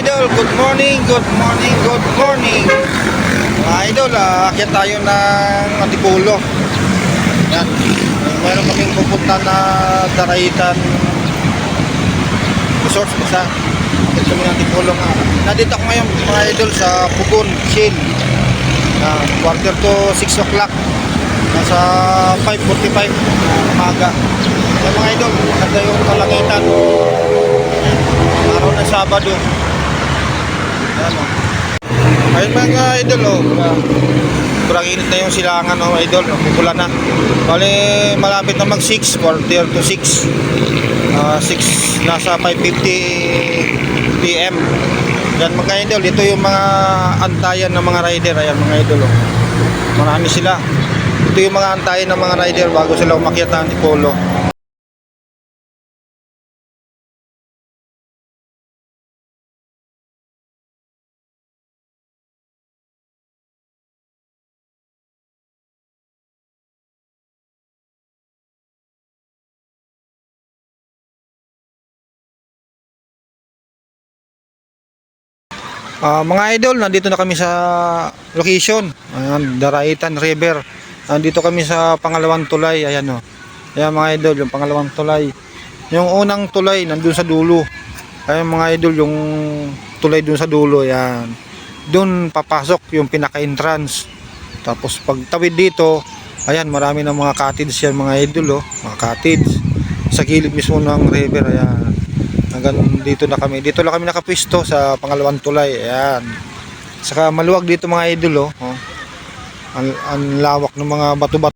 idol, good morning, good morning, good morning. Mga idol, ah, akyat tayo ng Antipolo. Yan. Meron kaming pupunta na Daraitan Resort isa. Akyat kami ng Antipolo nga. Nandito ako ngayon mga idol sa Pugon, Shell. Ah, quarter to 6 o'clock. Nasa 5.45 na umaga. Yan mga idol, maganda yung kalangitan. Araw ng Sabado. Ayan o. Ayun mga idol o. Kurang init na yung silangan o idol. Pupula na. Bali malapit na mag 6. Quarter to 6. Ah, 6 nasa 5.50 PM. Yan mga idol. Ito yung mga antayan ng mga rider. Ayan mga idol o. Marami sila. Ito yung mga antayan ng mga rider bago sila umakyat ng Polo. Ah, mga idol, nandito na kami sa location. Ayan, Daraitan River. Nandito kami sa pangalawang tulay. Ayan o. Ayan mga idol, yung pangalawang tulay. Yung unang tulay, nandun sa dulo. Ayan mga idol, yung tulay dun sa dulo. Ayan. Dun papasok yung pinaka-entrance. Tapos pag tawid dito, ayan, marami ng mga cottage yan mga idol. Oh. Mga cottage. Sa gilid mismo ng river. Ayan hanggang dito na kami. Dito lang kami nakapwisto sa pangalawang tulay. Ayan. Saka maluwag dito mga idol oh, oh. Ang, ang lawak ng mga bato-bato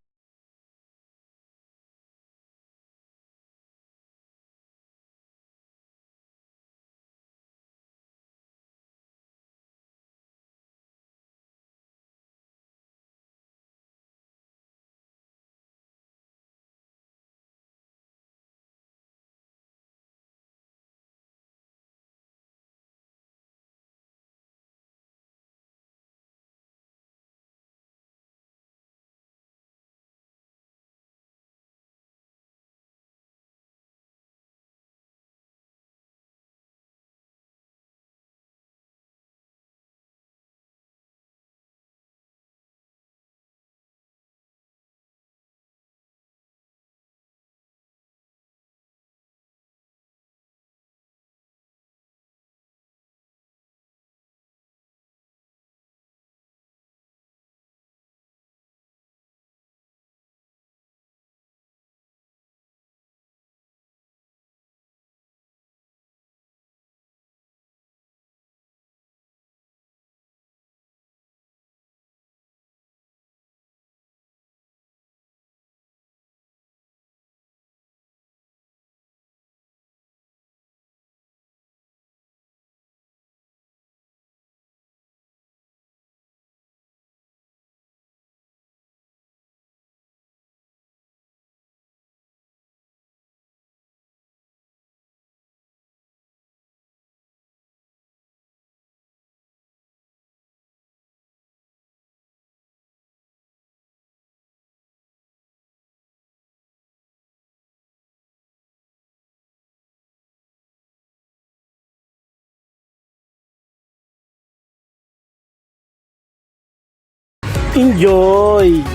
Enjoy!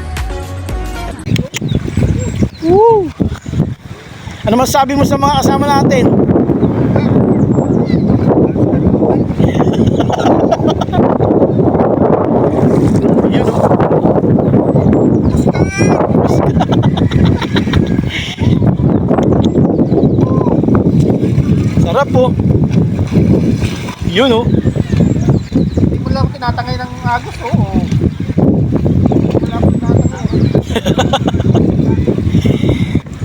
Woo! Ano masasabi mo sa mga kasama natin? Oh. Sarap po. Yun oh. hindi mo lang tinatangay ng agos tinatangay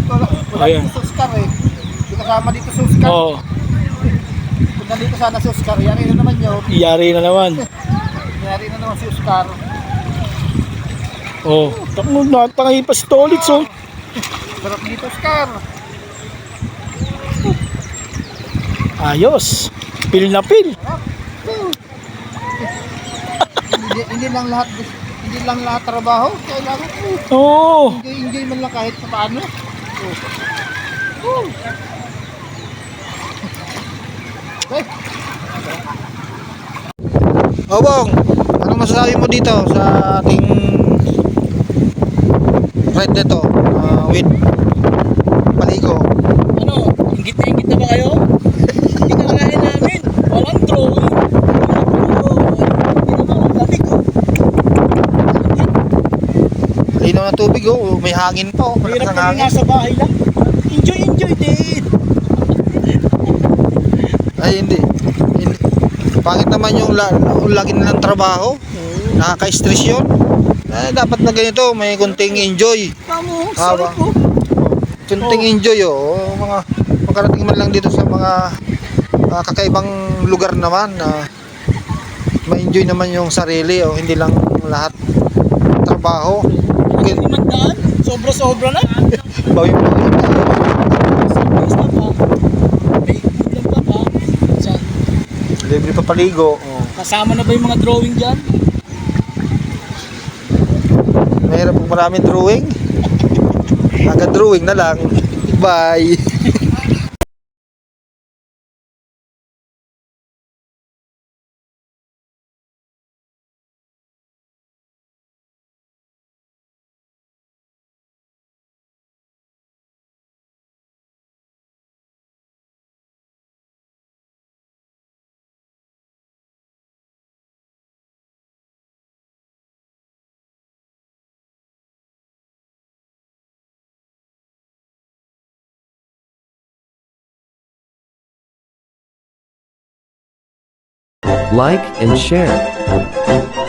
wala, wala Ayan. dito Oscar eh hindi kasama dito sa Oscar Oh, kung nandito sana si Oscar yan na naman yun yari na naman. Nangyari na naman si Oscar. Oh, tapos natangay pa si Tolitz oh. Sarap dito, Oscar. Ayos. Pil na pil. hindi, hindi lang lahat hindi lang lahat trabaho. Kailangan uh, Oo. enjoy, enjoy man lang kahit sa paano. Oh. Oh. Eh, Obong, ano masasabi mo dito sa ating ride nito uh, with paligo? Ano, ingit na ingit na ba kayo? Hindi ka kakain namin. Walang drawing. Hindi naman ang lamig ko. Linaw na tubig oh, may hangin pa oh. Malakas Hirap kami hangin. nasa bahay lang. Enjoy, enjoy din. Ay hindi. hindi. Pangit naman yung la, lagi nilang trabaho. Nakaka-stress yun. Eh, dapat na ganito, may kunting enjoy. Kamo, Ah, sarap po. Kunting enjoy oh. Mga makarating man lang dito sa mga ah, kakaibang lugar naman na ma-enjoy naman yung sarili oh, hindi lang lahat trabaho. Magdaan. Sobra-sobra na. Bawin-bawin. Surprise na pa. May ulam pa pa. Sa, Libre pa paligo. Oh. kasama na ba yung mga drawing dyan? Mahirap kung maraming drawing. Agad drawing na lang. Bye. Like and share.